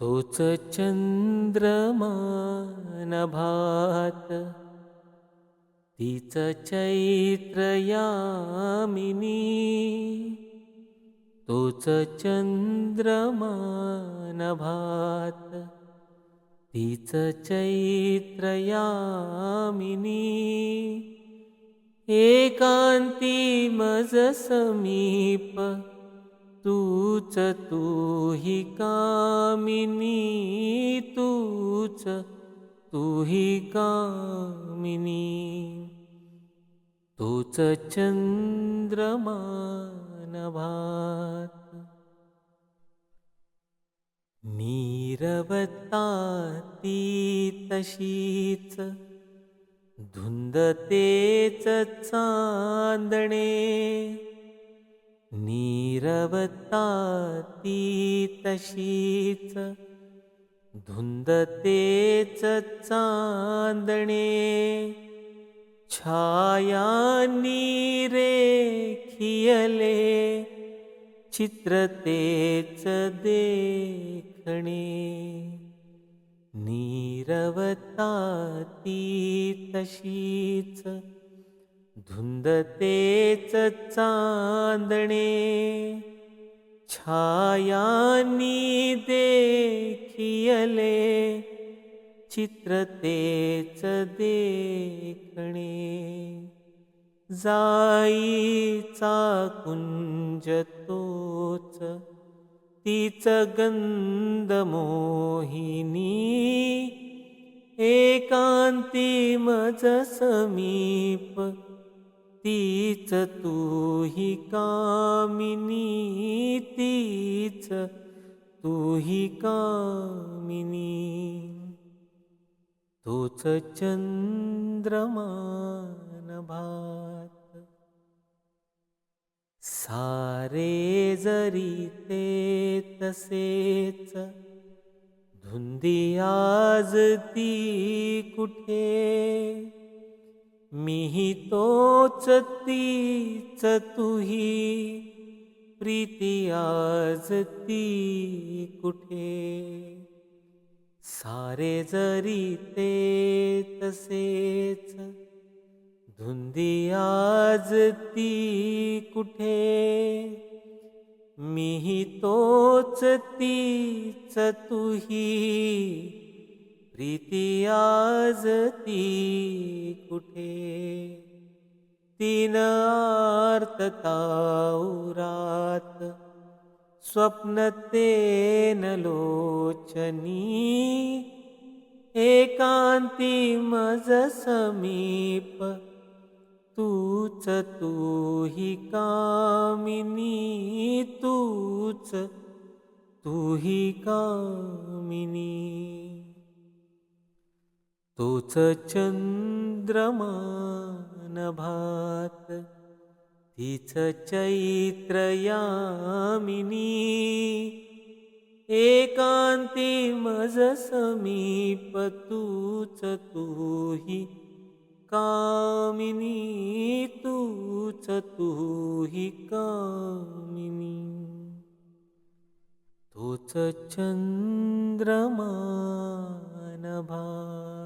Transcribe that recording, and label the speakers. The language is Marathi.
Speaker 1: तोच चंद्रमा भात. तीच चैत्रयामिनी तोच चंद्रमा नभात तीच चैत्रयामिनी एकांती मज समीप तूच तू ही कामिनी तूच तू ही कामिनी. तूच चंद्रमा नभात नीरवता ती तशीच धुंद तेच रवताति धुन्दते च चान्दणे छाया निरे कियले चित्रते च देखणे। निरवताति धुंदतेच चांदणे छायानी देखियले चित्रतेच देखणे. जाईचा कुंज तोच तीच गंध मोहिनी एकांती मज समीप तीच तू ही कामिनी तीच तू ही कामिनी. तूच चंद्रमान भात. सारे जरी ते तसेच धुंदी आज ती कुठे? मीही तोच तीच तुही प्रीती आज ती कुठे? सारे जरी ते तसेच धुंदी आज ती कुठे? मीही तोच तीच तुही प्रीती आज ती कुठे? तीन आर्तताउरात स्वप्न तेन लोचनी एकांती मज समीप तूच तू ही कामिनी तूच तू ही कामिनी. तोच चंद्रमा भात तीच चैत्रयामिनी एकांती मज समीप तूच तू कामिनी तूच तू कामिनी. तोच चंद्रमा नभात